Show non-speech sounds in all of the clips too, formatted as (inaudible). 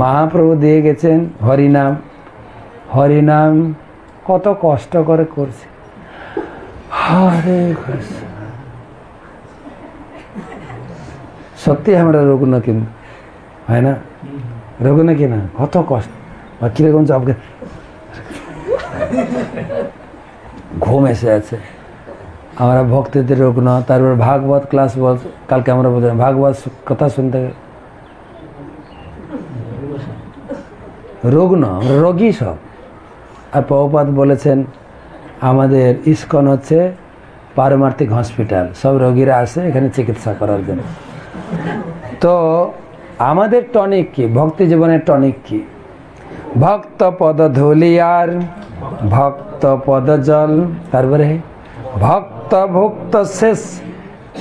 মহাপ্রভু দিয়ে গেছেন হরিনাম। হরিনাম কত কষ্ট করে করছে। হরে কৃষ্ণ। সত্যি আমরা রোগন কিন্তু হয় না? রোগন কি না কত কষ্ট। বা কীরকম জবকে ঘুম এসে আছে। আমরা ভক্তিদের রোগন তারপর ভাগবত ক্লাস বল কালকে আমরা বলছিলাম, ভাগবত কথা শুনতে রোগন আমরা রোগী সব। আর প্রভুপাত বলেছেন, আমাদের ইস্কন হচ্ছে পারমার্থিক হসপিটাল, সব রোগীরা আসে এখানে চিকিৎসা করার জন্য। তো আমাদের টনিক কি? ভক্তি জীবনের টনিক কি? ভক্ত পদ ধুলি আর ভক্ত পদ জল। তারপরে, ভক্ত ভক্ত শেষ।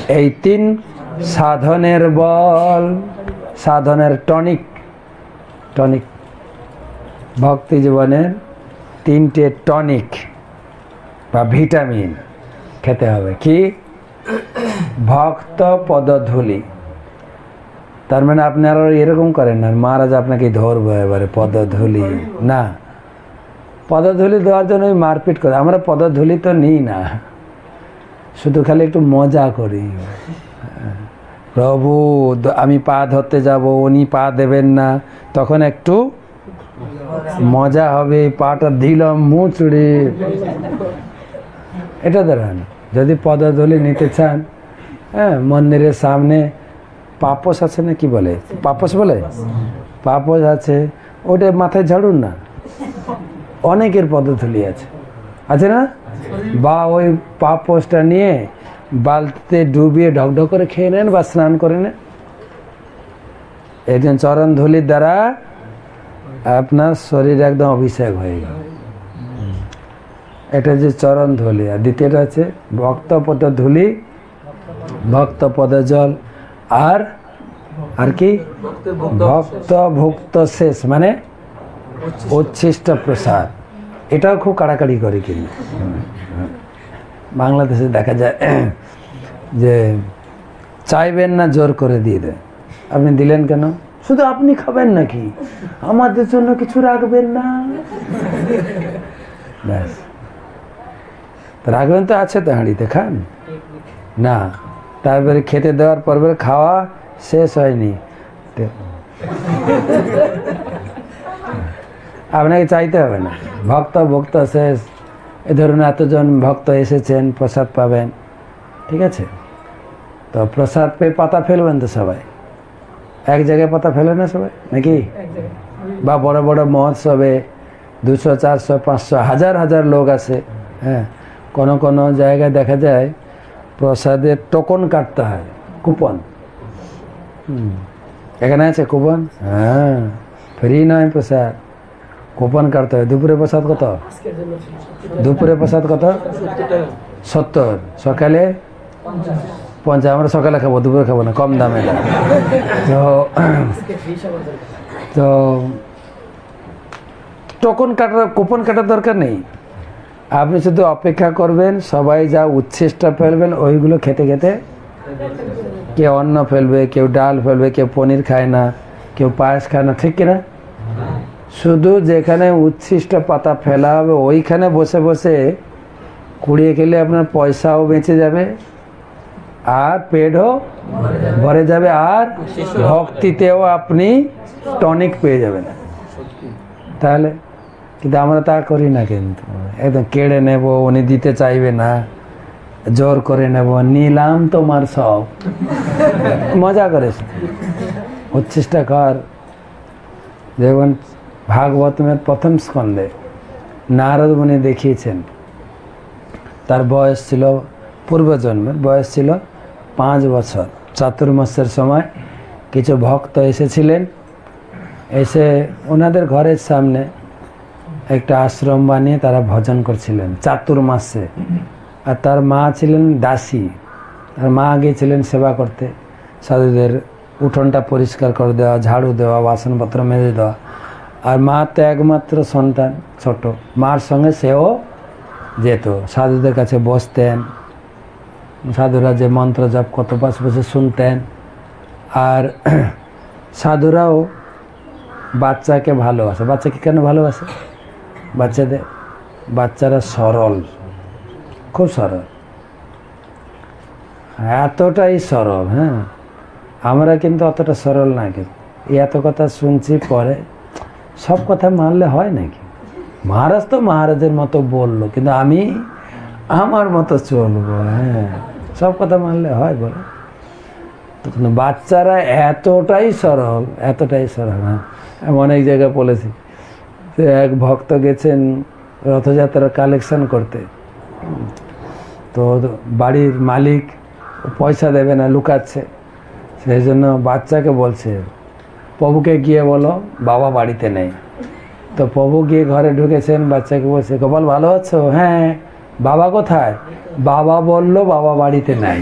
এই তিন সাধনের বল, সাধনের টনিক। টনিক ভক্তি জীবনের তিনটে টনিক বা ভিটামিন খেতে হবে। কি? ভক্ত পদধূলি। তার মানে আপনি আপনারা এরকম করেন না, মহারাজ আপনাকে ধরবো এবারে, পদধূলি। না, পদধূলি দেওয়ার জন্য ওই মারপিট করে, আমরা পদধূলি তো নিই না। শুধু খালি একটু মজা করি। প্রভু, আমি পা ধরতে যাব, উনি পা দেবেন না, তখন একটু মজা হবে পাটা দিলাম, মুচড়ে। এটা দাঁড়ান, যদি পদধূলি নিতে চান হ্যাঁ মন্দিরের সামনে পাপস আছে না কি বলে? পাপস বলে? পাপস আছে, ওটা মাথায় ঝাড়ুন না। অনেকের পদধূলি আছে। আছে না? বা ওই পাপসটা নিয়ে বালতিতে ডুবিয়ে ঢকঢক করে খেয়ে নেন বা স্নান করে নেন। একজন চরণ ধুলির দ্বারা আপনার শরীর একদম অভিষেক হয়ে গেল। এটা যে চরণ ধুলি। আর দ্বিতীয়টা হচ্ছে ভক্ত পদ ধুলি ভক্ত পদ জল, আর আর কি? ভক্ত ভুক্ত শেষ মানে উচ্ছিষ্ট প্রসাদ। এটাও খুব কাড়াকাড়ি করে কিন্তু। বাংলাদেশে দেখা যায় যে চাইবেন না, জোর করে দিয়ে দেয় আপনি দিলেন কেন? শুধু আপনি খাবেন নাকি? আমাদের জন্য কিছু রাখবেন না। ব্যাস। রাখবেন তো, আছে তো হাঁড়িতে, খান? না, তারপরে খেতে দেওয়ার পরে খাওয়া শেষ হয়নি। আপনাকে চাইতে হবে না। ভক্ত ভক্ত শেষ। এ ধরুন এতজন ভক্ত এসেছেন, প্রসাদ পাবেন। ঠিক আছে? তো প্রসাদ পেয়ে পাতা ফেলবেন তো সবাই। এক জায়গায় পাতা ফেলে না সবাই? নাকি? বা বড় বড় মহোৎসবে দুশো, চারশো, পাঁচশো, হাজার হাজার লোক আসে হ্যাঁ কোনো কোনো জায়গায় দেখা যায় প্রসাদের টোকন কাটতে হয়, কুপন। এখানে আছে কুপন? হ্যাঁ ফ্রি নয় প্রসাদ। কুপন কাটতে হয়। দুপুরে প্রসাদ কত? দুপুরে প্রসাদ কত? সত্তর। সকালে? পঞ্চাশ, আমরা সকালে খাব, দুপুরে খাব না, কম দামে। তো তো, টোকন কাটার, কুপন কাটার দরকার নেই। আপনি শুধু অপেক্ষা করবেন, সবাই যা উচ্ছিষ্ট ফেলবেন, ওইগুলো খেতে খেতে কেউ অন্ন ফেলবে, কেউ ডাল ফেলবে, কেউ পনির খায় না, কেউ পায়েস খায় না, ঠিক কিনা? শুধু যেখানে উচ্ছিষ্ট পাতা ফেলা হবে, ওইখানে বসে বসে কুড়িয়ে খেলে আপনার পয়সাও বেঁচে যাবে। আর পেটও ভরে যাবে আর ভক্তিতেও আপনি টনিক পেয়ে যাবেন। তাহলে কিন্তু আমরা তা করি না কিন্তু। একদম কেড়ে নেব উনি দিতে চাইবে না জোর করে নেব। নিলাম তোমার সব। মজা করে উচ্ছিষ্টা কর। যেমন ভাগবতমের প্রথম স্কন্ধে নারদ মুনি দেখিয়েছেন। তার বয়স ছিল পূর্বজন্মের বয়স ছিল পাঁচ বছর। চাতুর্মাসের সময় কিছু ভক্ত এসেছিলেন। এসে ওনাদের ঘরের সামনে একটা আশ্রম বানিয়ে তারা ভজন করছিলেন চাতুর্মাসে। আর তার মা ছিলেন দাসী। তার মা গিয়েছিলেন সেবা করতে। সাধুদের উঠোনটা পরিষ্কার করে দেওয়া, ঝাড়ু দেওয়া, বাসনপত্র মেজে দেওয়া। আর মা তো একমাত্র সন্তান, ছোট। মার সঙ্গে সেও যেত। সাধুদের কাছে বসতেন। সাধুরা যে মন্ত্র জপ কত পাশ বসে শুনতেন। আর (clears throat) সাধুরাও বাচ্চাকে ভালোবাসে। বাচ্চাকে কেন ভালোবাসে? বাচ্চাদের, বাচ্চারা সরল, খুব সরল। এতটাই সরল হ্যাঁ? আমরা কিন্তু অতটা সরল না কিন্তু। এত কথা শুনছি পরে সব কথা মানলে হয় নাকি? মহারাজ তো মহারাজের মতো বলল, কিন্তু আমি আমার মতো চলবো হ্যাঁ। সব কথা মানলে হয় বলে। তো কিন্তু বাচ্চারা এতটাই সরল এতটাই সরল হ্যাঁ। আমি অনেক জায়গায় বলেছি যে এক ভক্ত গেছেন রথযাত্রার কালেকশন করতে। তো বাড়ির মালিক পয়সা দেবে না, লুকাচ্ছে। সেই জন্য বাচ্চাকে বলছে, প্রভুকে গিয়ে বলো, বাবা বাড়িতে নেই। তো প্রভু গিয়ে ঘরে ঢুকেছেন, বাচ্চাকে বলছে, গোপাল ভালো আছো? হ্যাঁ। বাবা কোথায়? বাবা বলল, বাবা বাড়িতে নাই।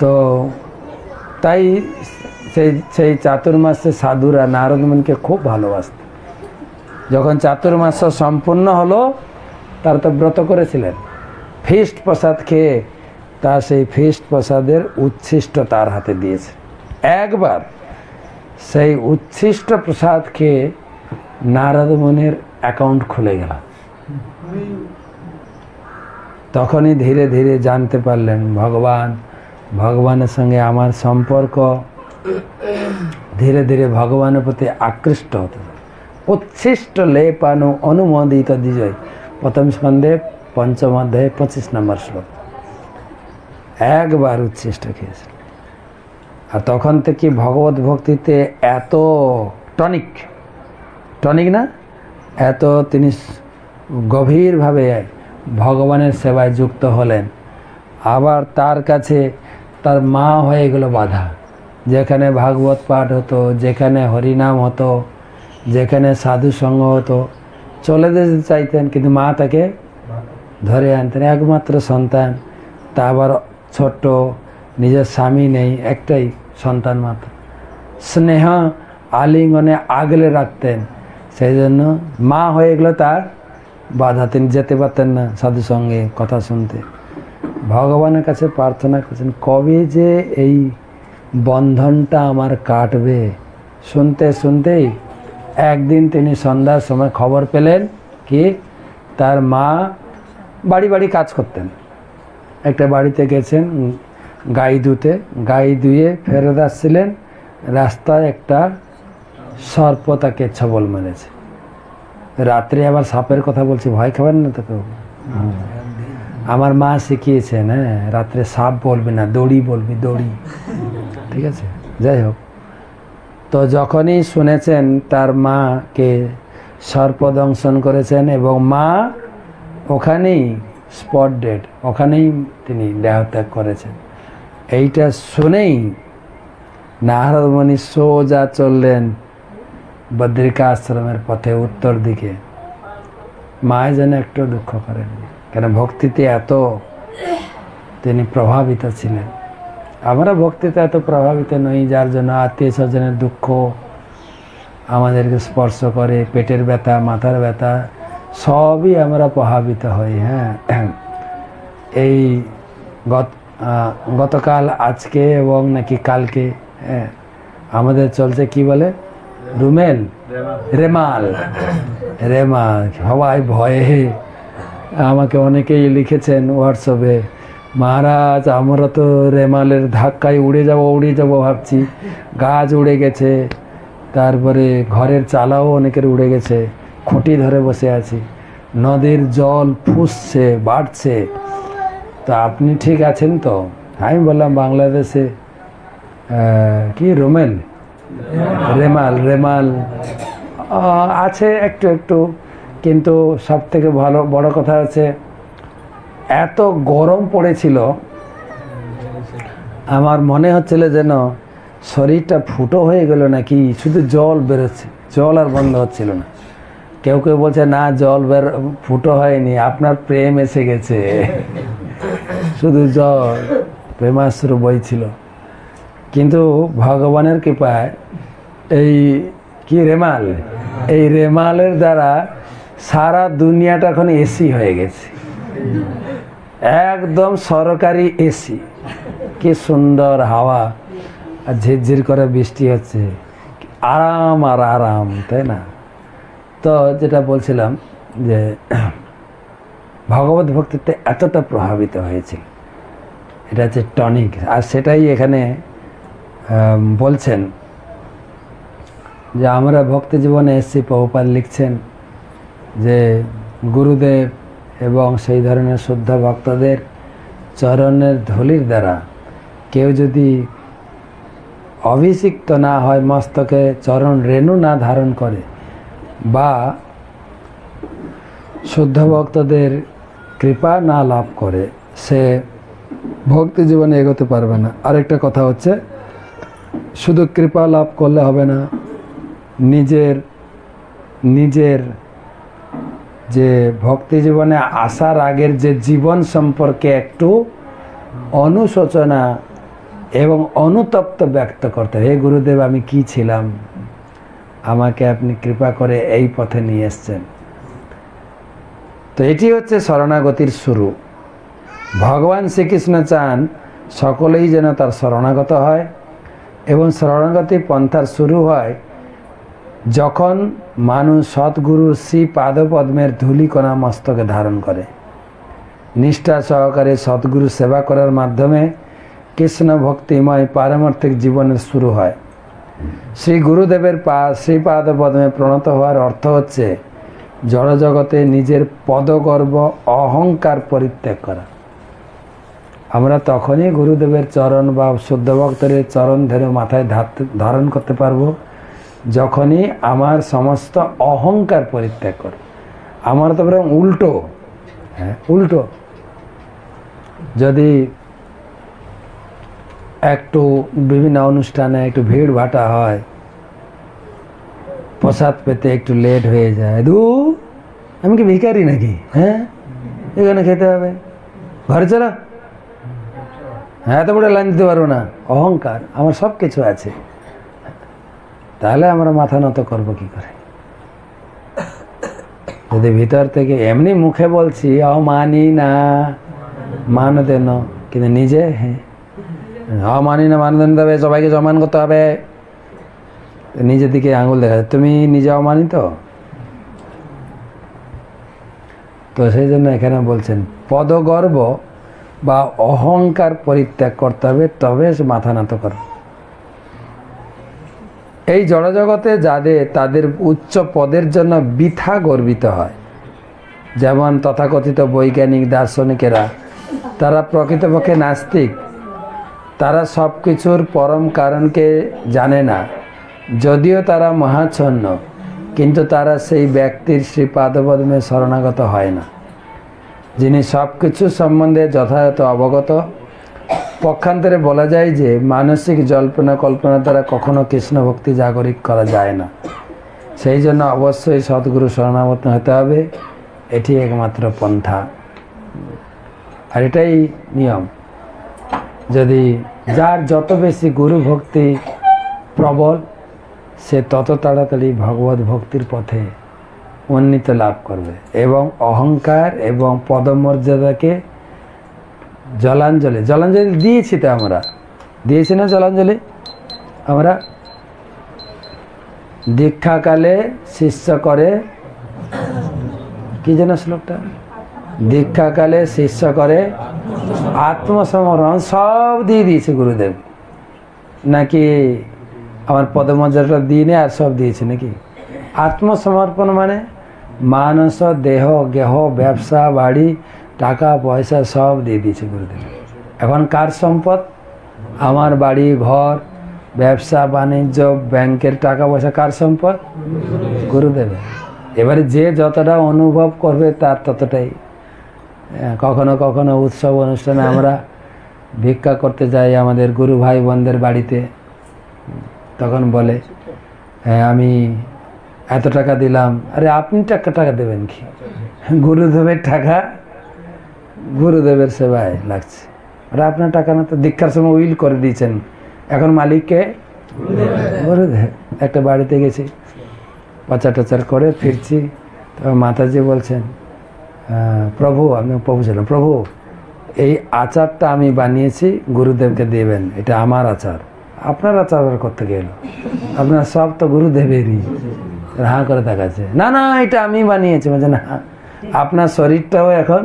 তো তাই সেই সেই চাতুর্মাসে সাধুরা নারদমনকে খুব ভালোবাসত। যখন চাতুর্মাস সম্পূর্ণ হলো, তার তো ব্রত করেছিলেন। ফিস্ট প্রসাদ খেয়ে তা সেই ফিস্ট প্রসাদের উচ্ছিষ্ট তার হাতে দিয়েছে। একবার সেই উচ্ছিষ্ট প্রসাদ খেয়ে নারদ মুনির অ্যাকাউন্ট খুলে গেল। তখনই ধীরে ধীরে জানতে পারলেন, ভগবান, ভগবানের সঙ্গে আমার সম্পর্ক ধীরে ধীরে ভগবানের প্রতি আকৃষ্ট হতে উচ্ছিষ্ট লেপানু অনুমোদিত বিজয় প্রথম স্কন্ধে পঞ্চম অধ্যায়ে, পঁচিশ নম্বর শ্লোক। একবার উচ্ছিষ্ট খেয়েছিল। আর তখন থেকে ভগবত ভক্তিতে এত টনিক টনিক না? এত তিনি গভীরভাবে ভগবানের সেবায় যুক্ত হলেন। আবার তার কাছে তার মা হয়ে গেল বাধা। যেখানে ভাগবত পাঠ হতো, যেখানে হরিনাম হতো, যেখানে সাধু সঙ্গ হতো, চলে যেতে চাইতেন কিন্তু মা তাকে ধরে আনতেন। একমাত্র সন্তান, তা আবার ছোট্ট, নিজের স্বামী নেই, একটাই সন্তান মাত্র। স্নেহ আলিঙ্গনে আগলে রাখতেন। সেই জন্য মা হয়ে গেলো তার বাধা। তিনি যেতে পারতেন না সাধু সঙ্গে কথা শুনতে। ভগবানের কাছে প্রার্থনা করছেন, কবে যে এই বন্ধনটা আমার কাটবে? শুনতে শুনতেই একদিন তিনি সন্ধ্যার সময় খবর পেলেন কি, তার মা বাড়ি বাড়ি কাজ করতেন। একটা বাড়িতে গেছেন গাই ধুতে গাই ধুয়ে ফেরত আসছিলেন। রাস্তায় একটা সর্প তাকে ছবল মেরেছে। রাত্রে আবার সাপের কথা বলছি, ভয় খাবেন না তো কেউ? আমার মা শিখিয়েছেন হ্যাঁ রাত্রে সাপ বলবি না, দড়ি বলবি, দড়ি। ঠিক আছে? যাই হোক। তো যখনই শুনেছেন তার মাকে সর্প দংশন করেছেন এবং মা ওখানেই স্পট ডেড ওখানেই তিনি দেহত্যাগ করেছেন। এইটা শুনেই নারদমণি সোজা চললেন বদ্রিকা আশ্রমের পথে উত্তর দিকে। মায় যেন একটু দুঃখ করেন। কেন ভক্তিতে এত তিনি প্রভাবিত ছিলেন। আমরা ভক্তিতে এত প্রভাবিত নই, যার জন্য আত্মীয় স্বজনের দুঃখ আমাদেরকে স্পর্শ করে, পেটের ব্যথা, মাথার ব্যথা, সবই আমরা প্রভাবিত হই হ্যাঁ। এই গত গতকাল, আজকে এবং নাকি কালকে হ্যাঁ আমাদের চলছে কি বলে? রুমেল? রেমাল। রেমাল। সবাই ভয়ে। আমাকে অনেকেই লিখেছেন হোয়াটসঅ্যাপে মহারাজ আমরা তো রেমালের ধাক্কায় উড়ে যাব উড়ে যাব ভাবছি। গাছ উড়ে গেছে তারপরে ঘরের চালাও অনেকের উড়ে গেছে খুঁটি ধরে বসে আছি। নদীর জল ফুসছে বাড়ছে। তো আপনি ঠিক আছেন তো? আমি বললাম বাংলাদেশে কি রোমেল? রেমাল রেমাল। আছে একটু একটু। কিন্তু সব থেকে ভালো, বড় কথা হচ্ছে, এত গরম পড়েছিল, আমার মনে হচ্ছিল যেন শরীরটা ফুটো হয়ে গেল নাকি, শুধু জল বেরোচ্ছে, জল আর বন্ধ হচ্ছিল না। কেউ কেউ বলছে, না, জল বের, ফুটো হয়নি, আপনার প্রেম এসে গেছে। শুধু জল, প্রেমাশ্রু বইছিল। কিন্তু ভগবানের কৃপায় এই কি রেমাল? এই রেমালের দ্বারা সারা দুনিয়াটা এখন এসি হয়ে গেছে। একদম সরকারি এসি। কি সুন্দর হাওয়া আর ঝিরঝির করে বৃষ্টি হচ্ছে। আরাম আর আরাম, তাই না? তো যেটা বলছিলাম যে ভগবত ভক্তিতে এতটা প্রভাবিত হয়েছিল। এটা হচ্ছে টনিক। আর সেটাই এখানে বলছেন যে আমরা ভক্তি জীবনে এসছি, প্রভুপাদ লিখছেন যে গুরুদেব এবং সেই ধরনের শুদ্ধ ভক্তদের চরণের ধুলির দ্বারা কেউ যদি অভিষিক্ত না হয়, মস্তকে চরণ রেণু না ধারণ করে বা শুদ্ধ ভক্তদের কৃপা না লাভ করে, সে ভক্তি জীবনে এগোতে পারবে না। আরেকটা কথা হচ্ছে, শুধু কৃপা লাভ করলে হবে না নিজের নিজের যে ভক্তি জীবনে আসার আগের যে জীবন সম্পর্কে একটু অনুশোচনা এবং অনুতপ্ত ব্যক্ত করতে হে গুরুদেব, আমি কি ছিলাম? আমাকে আপনি কৃপা করে এই পথে নিয়ে এসছেন। তো এটি হচ্ছে শরণাগতির শুরু। ভগবান শ্রীকৃষ্ণ চান সকলেই যেন তার শরণাগত হয় এবং শরণাগতি পন্থার শুরু হয় যখন মানুষ সৎগুরুর শ্রী পাদপদ্মের ধূলিকণা মস্তকে ধারণ করে। নিষ্ঠা সহকারে সৎগুরু সেবা করার মাধ্যমে কৃষ্ণ ভক্তিময় পারমার্থিক জীবনের শুরু হয়। শ্রী গুরুদেবের পা শ্রীপাদ পদ্মে প্রণত হওয়ার অর্থ হচ্ছে জড়জগতে নিজের পদগর্ব অহংকার পরিত্যাগ করা। আমরা তখনই গুরুদেবের চরণ বা শুদ্ধ ভক্তদের চরণ ধরে মাথায় ধারণ করতে পারব। যখনই আমার সমস্ত অহংকার পরিত্যাগ করে, আমার তো বরং উল্টো হ্যাঁ উল্টো। যদি একটু বিভিন্ন অনুষ্ঠানে একটু ভিড় ভাটা হয়, প্রসাদ পেতে একটু লেট হয়ে যায়, দু, আমি কি ভিখারি নাকি হ্যাঁ? এখানে খেতে হবে। ঘরে চলো। হ্যাঁ এত বড় লাইন দিতে পারব না। অহংকার, আমার সব কিছু আছে। তাহলে আমরা মাথা নত করব কি করে? যদি ভিতর থেকে এমনি মুখে বলছি অ মানি না, মান দেন। কিন্তু নিজে হ্যাঁ। মানি না, মান দেন দেবে সবাইকে সমান করতে হবে। নিজের দিকে আঙুল দেখা। তুমি নিজে অমানিত তো? সেই জন্য এখানে বলছেন, পদগর্ব বা অহংকার পরিত্যাগ করতে হবে, তবে মাথা নত করো এই জড়জগতে যাদের, তাদের উচ্চ পদের জন্য বৃথা গর্বিত হয়। যেমন তথাকথিত বৈজ্ঞানিক, দার্শনিকেরা, তারা প্রকৃতপক্ষে নাস্তিক। তারা সব কিছুর পরম কারণকে জানে না। যদিও তারা মহাচ্ছন্ন, কিন্তু তারা সেই ব্যক্তির শ্রী শ্রীপাদপদ্মে শরণাগত হয় না। যিনি সব কিছু সম্বন্ধে যথাযথ অবগত পক্ষান্তরে বলা যায় যে মানসিক জল্পনা কল্পনা দ্বারা কখনো কৃষ্ণ ভক্তি জাগরিক করা যায় না। সেই জন্য অবশ্যই সদ্গুরু শরণাগত হতে হবে। এটি একমাত্র পন্থা। আর এটাই নিয়ম। যদি যার যত বেশি গুরু ভক্তি প্রবল, সে তত তাড়াতাড়ি ভগবত ভক্তির পথে উন্নীত লাভ করবে। এবং অহংকার এবং পদমর্যাদাকে জলাঞ্জলি জলাঞ্জলি দিয়েছি তো আমরা। দিয়েছি না জলাঞ্জলি? আমরা দীক্ষাকালে শিষ্য করে, কি যেন শ্লোকটা? দীক্ষাকালে শিষ্য করে আত্মসমর্পণ সব দিয়ে দিয়েছে গুরুদেব। নাকি আমার পদমর্যাদাটা দিয়ে নে আর সব দিয়েছে নাকি? আত্মসমর্পণ মানে মানস, দেহ, গেহ, ব্যবসা, বাড়ি টাকা, পয়সা সব দিয়ে দিয়েছে গুরুদেব। এখন কার সম্পদ? আমার বাড়ি, ঘর, ব্যবসা, বাণিজ্য, ব্যাংকের টাকা, পয়সা, কার সম্পদ? গুরুদেবের। এবারে যে যতটা অনুভব করবে তার ততটাই। কখনো কখনো উৎসব অনুষ্ঠানে আমরা ভিক্ষা করতে যাই আমাদের গুরু ভাই বোনদের বাড়িতে। তখন বলে হ্যাঁ আমি এত টাকা দিলাম। আরে, আপনি টাকা টাকা দেবেন কি? গুরুদেবের টাকা গুরুদেবের সেবায় লাগছে। আরে আপনার টাকা না তো দীক্ষার সময় উইল করে দিয়েছেন। এখন মালিককে গুরুদেব, একটা বাড়িতে গেছি। পাচার টাচার করে ফিরছি। তো মাতাজি বলছেন প্রভু, আমি প্রভু ছিলাম প্রভু, এই আচারটা আমি বানিয়েছি, গুরুদেবকে দেবেন। এটা আমার আচার। আপনার আচার করতে গেল? আপনার সব তো গুরুদেবেরই। হা করে দেখাচ্ছে। না না, এটা আমি বানিয়েছি। বলছে, না, আপনার শরীরটাও এখন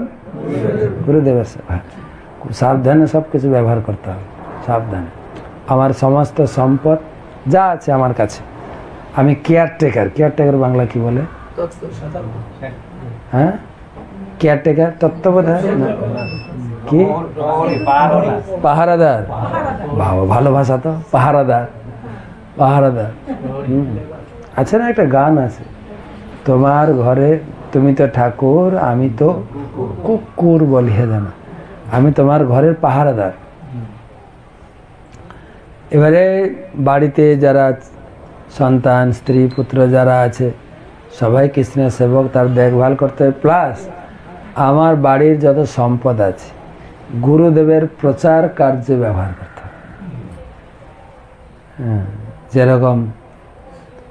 গুরুদেবের সেবা। সাবধানে সব কিছু ব্যবহার করতে হবে সাবধানে আমার সমস্ত সম্পদ যা আছে আমার কাছে আমি কেয়ারটেকার কেয়ারটেকার বাংলা কি বলে হ্যাঁ কেয়ারটেকার তত্ত্বাবধায়ক কি পাহারাদার বাবা ভালো ভাষা তো পাহারাদার পাহারাদার। আছে না একটা গান আছে তোমার ঘরে তুমি তো ঠাকুর আমি তো কুকুর বলি হে জানা। আমি তোমার ঘরের পাহারাদার। এবারে বাড়িতে যারা সন্তান স্ত্রী পুত্র যারা আছে সবাই কৃষ্ণের সেবক তার দেখভাল করতে হবে প্লাস আমার বাড়ির যত সম্পদ আছে গুরুদেবের প্রচার কার্যে ব্যবহার করতে হবে হ্যাঁ, যেরকম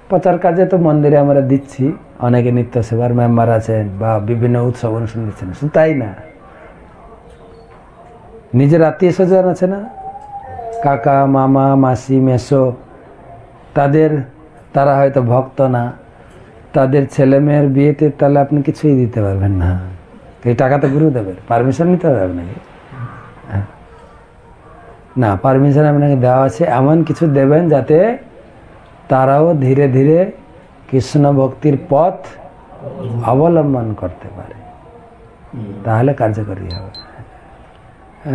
প্রচার কাজে তো মন্দিরে আমরা দিচ্ছি অনেকে নিত্য সেবার মেম্বার আছেন বা বিভিন্ন উৎসব অনুষ্ঠান দিচ্ছেন। শুধু তাই না, নিজের আত্মীয় স্বজন আছে না? কাকা, মামা, মাসি, মেসো, তাদের, তারা হয়তো ভক্ত না, তাদের ছেলে মেয়ের বিয়েতে তাহলে আপনি কিছুই দিতে পারবেন না। এই টাকা তো গুরুদেবের পারমিশন নিতে হবে আপনাকে। হ্যাঁ। না, পারমিশন আপনাকে দেওয়া আছে, এমন কিছু দেবেন যাতে তারাও ধীরে ধীরে কৃষ্ণ ভক্তির পথ অবলম্বন করতে পারে। তাহলে কার্যকরী হবে।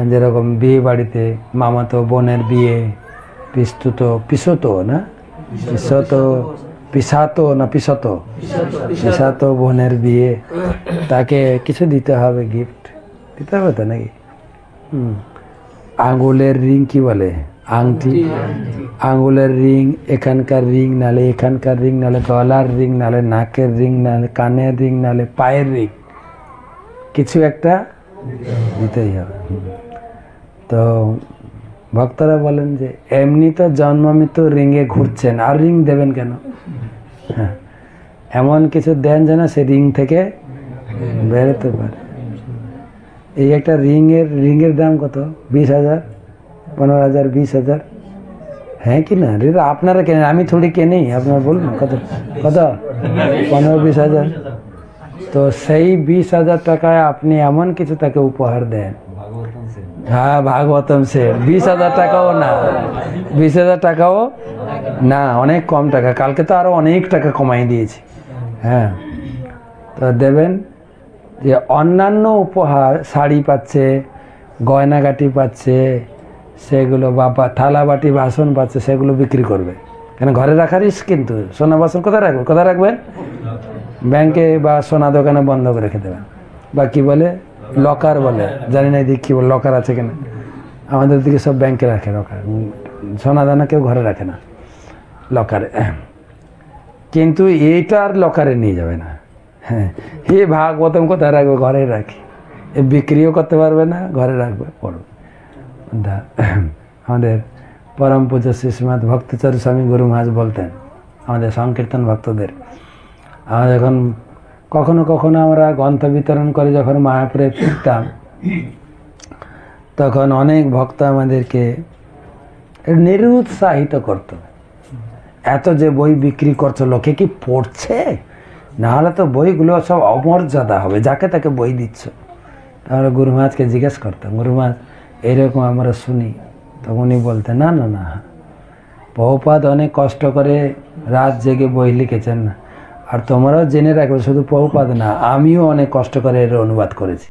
যেরকম বিয়ে বাড়িতে মামাতো বোনের বিয়ে, পিস্তুত, পিসতো না? পিসতো, পিসাতো না পিসতো? পিসাতো বোনের বিয়ে, তাকে কিছু দিতে হবে গিফট দিতে হবে তো নাকি? হুম। আঙ্গুলের রিং কি বলে? আংটি, আঙুলের রিং, এখানকার রিং নালে এখানকার রিং, নালে গলার রিং, নালে নাকের রিং, নালে কানের রিং, নালে পায়ের রিং। কিছু একটা দিতেই হবে। তো ভক্তরা বলেন যে, এমনি তো জন্মমি তো রিংয়ে ঘুরছেন, আর রিং দেবেন কেন? হ্যাঁ এমন কিছু দেন যেন সে রিং থেকে বেরোতে পারে। এই একটা রিংয়ের রিংয়ের দাম কত? বিশ হাজার? পনেরো হাজার, বিশ হাজার। হ্যাঁ কি না? রে আপনারা কেনেন? আমি থোড়ি কেনি, আপনার বলুন কত? কত? পনেরো, বিশ হাজার। তো সেই বিশ হাজার টাকায় আপনি এমন কিছু তাকে উপহার দেন। হ্যাঁ ভাগবতম সে বিশ হাজার টাকাও না। বিশ হাজার টাকাও না, অনেক কম টাকা। কালকে তো আরও অনেক টাকা কমাই দিয়েছি। হ্যাঁ। তো দেবেন যে অন্যান্য উপহার, শাড়ি পাচ্ছে, গয়নাগাটি পাচ্ছে সেগুলো বা থালা বাটি বাসন পাচ্ছে সেগুলো বিক্রি করবে। কেন ঘরে রাখার রিস্ক কিন্তু? সোনা বাসন কোথায় রাখবেন? কোথায় রাখবেন? ব্যাংকে বা সোনা দোকানে বন্ধ করে রেখে দেবেন। বা কি বলে? লকার বলে। জানি না এদিকে কি বলে, লকার আছে কিনা। আমাদের দিকে সব ব্যাংকে রাখে লকার। সোনা দানা কেউ ঘরে রাখে না লকারে। কিন্তু এইটা আর লকারে নিয়ে যাবে না। হ্যাঁ হে ভাগবতম কোথায় রাখবে? ঘরে রাখি। এ বিক্রিও করতে পারবে না, ঘরে রাখবে, পড়বে। আমাদের পরম পূজ্য শ্রীশ্রীমাদ ভক্তিচারী স্বামী গুরু মহারাজ বলতেন, আমাদের সংকীর্তন ভক্তদের, আমরা যখন কখনো কখনো আমরা গ্রন্থ বিতরণ করে যখন মায়াপুরে ফিরতাম, তখন অনেক ভক্ত আমাদেরকে নিরুৎসাহিত করত। এত যে বই বিক্রি করছ, লোকে কি পড়ছে? নাহলে তো বইগুলো সব অমর্যাদা হবে, যাকে তাকে বই দিচ্ছ। তাহলে গুরু মহারাজকে জিজ্ঞেস করতাম, গুরু মহারাজ এইরকম আমরা শুনি, তখন উনি বলতেন না না না। বহুপাত অনেক কষ্ট করে রাত জেগে বই লিখেছেন। আর তোমরাও জেনে রাখবে, শুধু বহুপাত না, আমিও অনেক কষ্ট করে এর অনুবাদ করেছি।